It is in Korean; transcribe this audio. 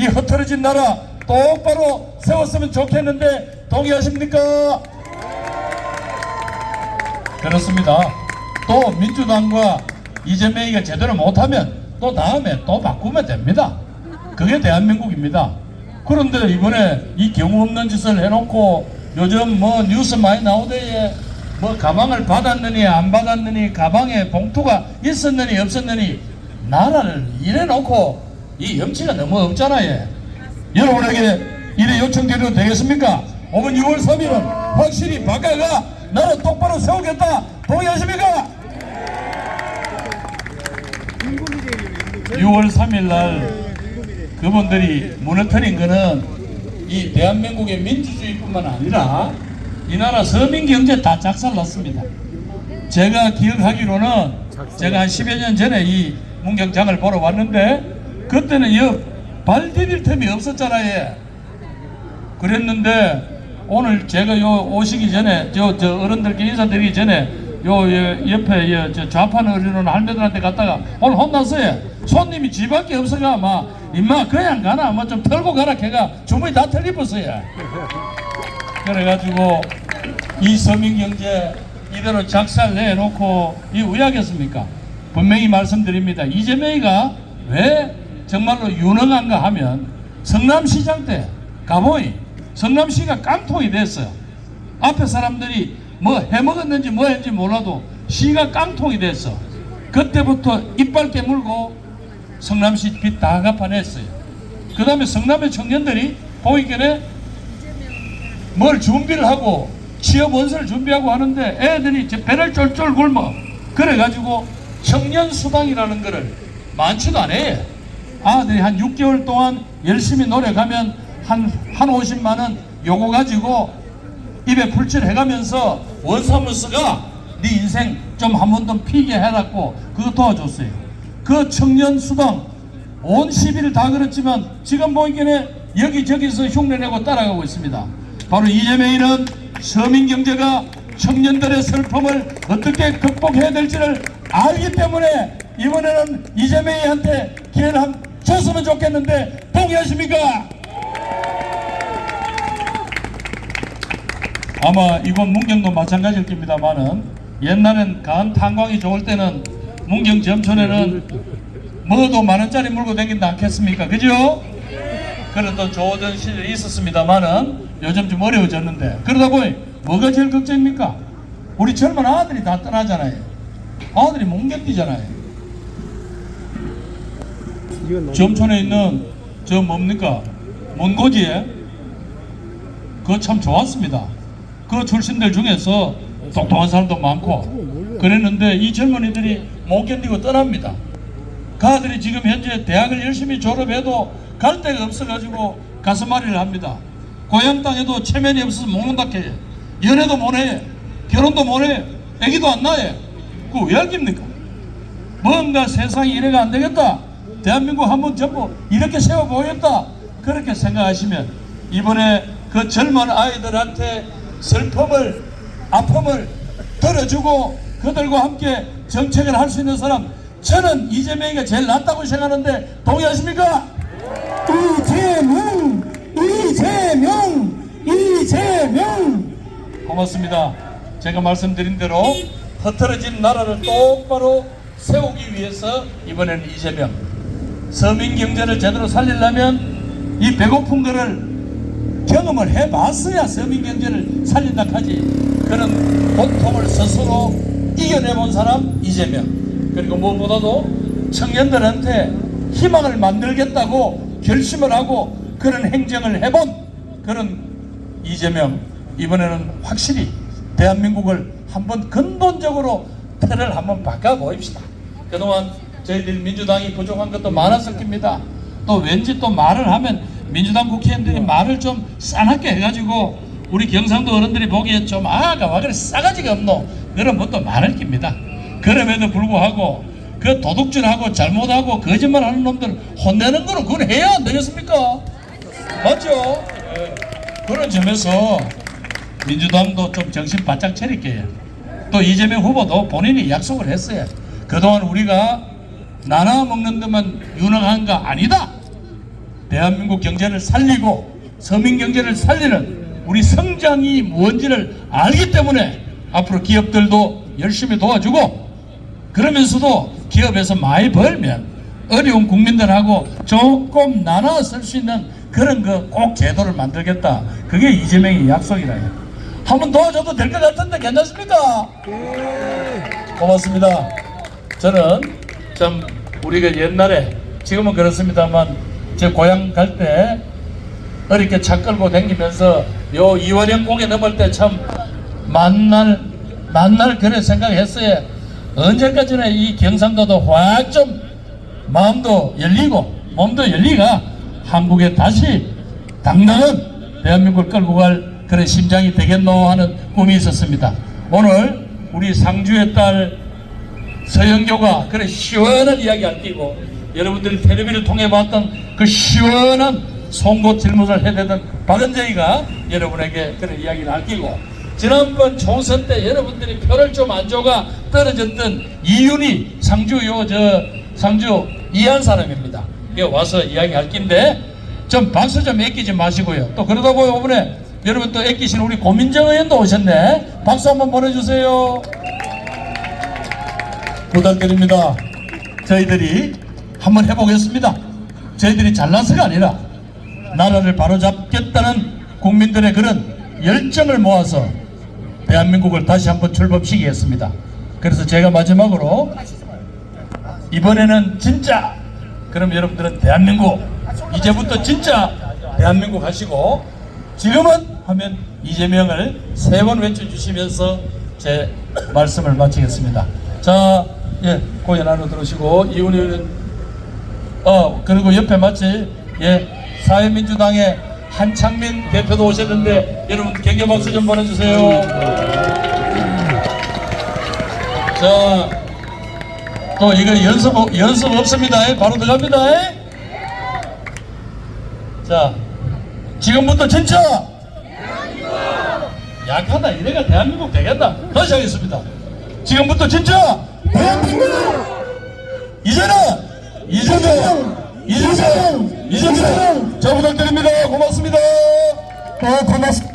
이 흐트러진 나라 똑바로 세웠으면 좋겠는데 동의하십니까? 그렇습니다. 또 민주당과 이재명이가 제대로 못하면 또 다음에 또 바꾸면 됩니다. 그게 대한민국입니다. 그런데 이번에 이 경우 없는 짓을 해놓고 요즘 뭐 뉴스 많이 나오대에 뭐 가방을 받았느니 안 받았느니 가방에 봉투가 있었느니 없었느니 나라를 이래놓고 이 염치가 너무 없잖아요. 여러분에게 이래 요청드려도 되겠습니까? 오늘 6월 3일은 확실히 바꿔가 나라 똑바로 세우겠다. 동의하십니까? 6월 3일 날 그분들이 무너뜨린 거는 이 대한민국의 민주주의뿐만 아니라 이 나라 서민 경제 다 작살났습니다. 제가 기억하기로는 제가 한 10여 년 전에 이 문경장을 보러 왔는데 그때는 옆발 디딜 틈이 없었잖아요. 그랬는데 오늘 제가 요 오시기 전에 저, 저 어른들께 인사드리기 전에 요, 요 옆에 요, 저 좌판 어린이는 할매들한테 갔다가 오늘 혼났어요. 손님이 집밖에 없어가 막 임마 그냥 가나 뭐 좀 털고 가라 걔가 주머니 다 털리었어요. 그래가지고 이 서민 경제 이대로 작살 내놓고 이 의하겠습니까? 분명히 말씀드립니다. 이재명이가 왜 정말로 유능한가 하면 성남시장 때 가보이 성남시가 깡통이 됐어요. 앞에 사람들이 뭐 해먹었는지 뭐 했는지 몰라도 시가 깡통이 됐어. 그때부터 이빨 깨물고 성남시 빚 다 갚아냈어요. 그 다음에 성남의 청년들이 보이길래 뭘 준비를 하고 취업 원서를 준비하고 하는데 애들이 배를 쫄쫄 굶어 그래가지고 청년 수당이라는 거를 많지도 않아요 아들이 한 6개월 동안 열심히 노력하면 한, 한 50만 원 요거 가지고 입에 풀칠 해가면서 원사무소가 네 인생 좀 한 번 더 피게 해갖고 그거 도와줬어요 그 청년 수당 온 시비를 다 걸었지만 지금 보이기에 여기저기서 흉내내고 따라가고 있습니다. 바로 이재명이는 서민 경제가 청년들의 슬픔을 어떻게 극복해야 될지를 알기 때문에 이번에는 이재명이한테 기회를 한 줬으면 좋겠는데 동의하십니까? 아마 이번 문경도 마찬가지일 겁니다만은 옛날엔 간 탄광이 좋을 때는 문경 점촌에는 뭐도 만 원짜리 물고 다닌다 않겠습니까? 그죠? 그래도 좋은 시절이 있었습니다만은 요즘 좀 어려워졌는데 그러다 보니 뭐가 제일 걱정입니까? 우리 젊은 아들이 다 떠나잖아요. 아들이 몽개뛰잖아요. 점촌에 있는 저 뭡니까? 먼고지에 그거 참 좋았습니다. 그 출신들 중에서 똑똑한 사람도 많고 그랬는데 이 젊은이들이 못 견디고 떠납니다. 그 아들이 지금 현재 대학을 열심히 졸업해도 갈 데가 없어가지고 가슴앓이를 합니다. 고향 땅에도 체면이 없어서 못 온다 해요. 연애도 못해. 결혼도 못해. 애기도 안 낳아요. 그거 왜 알깁니까? 뭔가 세상이 이래가 안 되겠다. 대한민국 한번 전부 이렇게 세워보겠다. 그렇게 생각하시면 이번에 그 젊은 아이들한테 슬픔을, 아픔을 덜어주고 그들과 함께 정책을 할 수 있는 사람 저는 이재명이가 제일 낫다고 생각하는데 동의하십니까? 이재명! 이재명! 이재명! 고맙습니다. 제가 말씀드린 대로 흐트러진 나라를 똑바로 세우기 위해서 이번에는 이재명 서민 경제를 제대로 살리려면 이 배고픈 거를 경험을 해봤어야 서민 경제를 살린다 하지. 그런 고통을 스스로 이겨내본 사람 이재명. 그리고 무엇보다도 청년들한테 희망을 만들겠다고 결심을 하고 그런 행정을 해본 그런 이재명. 이번에는 확실히 대한민국을 한번 근본적으로 틀을 한번 바꿔 보입시다. 그동안 저희들 민주당이 부족한 것도 많았을 겁니다. 또 왠지 또 말을 하면 민주당 국회의원들이 말을 좀 싸납게 해가지고 우리 경상도 어른들이 보기에 좀 아가 와 그래 싸가지가 없노 그런 것도 많을 겁니다. 그럼에도 불구하고 그 도둑질하고 잘못하고 거짓말하는 놈들 혼내는 거는 그건 해야 안 되겠습니까? 맞죠? 예. 그런 점에서 민주당도 좀 정신 바짝 차릴게요. 또 이재명 후보도 본인이 약속을 했어요. 그동안 우리가 나눠 먹는 데만 유능한 거 아니다. 대한민국 경제를 살리고 서민 경제를 살리는 우리 성장이 뭔지를 알기 때문에 앞으로 기업들도 열심히 도와주고 그러면서도 기업에서 많이 벌면 어려운 국민들하고 조금 나눠 쓸 수 있는 그런 그꼭 제도를 만들겠다. 그게 이재명의 약속이라요. 한번 도와줘도 될 것 같은데 괜찮습니까? 고맙습니다. 저는 참 우리가 옛날에 지금은 그렇습니다만 제 고향 갈 때 어렵게 차 끌고 다니면서 요 이원형 공에 넘을 때 참 만날 만날 그래 생각했어요. 언제까지나 이 경상도도 확 좀 마음도 열리고 몸도 열리가 한국에 다시 당당한 대한민국을 끌고 갈 그런 심장이 되겠노 하는 꿈이 있었습니다. 오늘 우리 상주의 딸 서영교가 그런 시원한 이야기 아끼고 여러분들이 텔레비를 통해 봤던 그 시원한 송곳 질문을 해대던 박은정이가 여러분에게 그런 이야기를 아끼고 지난번 총선 때 여러분들이 표를 좀 안 줘가 떨어졌던 이윤이 상주 요 저 상주 이한 사람입니다. 이게 와서 이야기 할 긴데 좀 박수 좀 아끼지 마시고요. 또 그러다 보면 이번에 여러분 또 아끼시는 우리 고민정 의원도 오셨네. 박수 한번 보내주세요. 부탁드립니다. 저희들이 한번 해보겠습니다. 저희들이 잘나서가 아니라 나라를 바로잡겠다는 국민들의 그런 열정을 모아서 대한민국을 다시 한번 출범시키겠습니다. 그래서 제가 마지막으로 이번에는 진짜 그럼 여러분들은 대한민국 이제부터 진짜 대한민국 하시고 지금은 하면 이재명을 세 번 외쳐주시면서 제 말씀을 마치겠습니다. 자, 예, 고연 안으로 들어오시고 이훈희 의원, 어 그리고 옆에 마치 예 사회민주당의 한창민 대표도 오셨는데 여러분 격려 박수 좀 보내주세요. 자, 또 이거 연습 없- 연습 없습니다. 예, 바로 들어갑니다. 예. 자, 지금부터 진짜 약하다 이래가 대한민국 되겠다. 다시 하겠습니다. 지금부터 진짜 대한민국 이제는 이재명 이재명 이재명 자 부탁드립니다. 고맙습니다. 네, 고맙습니다.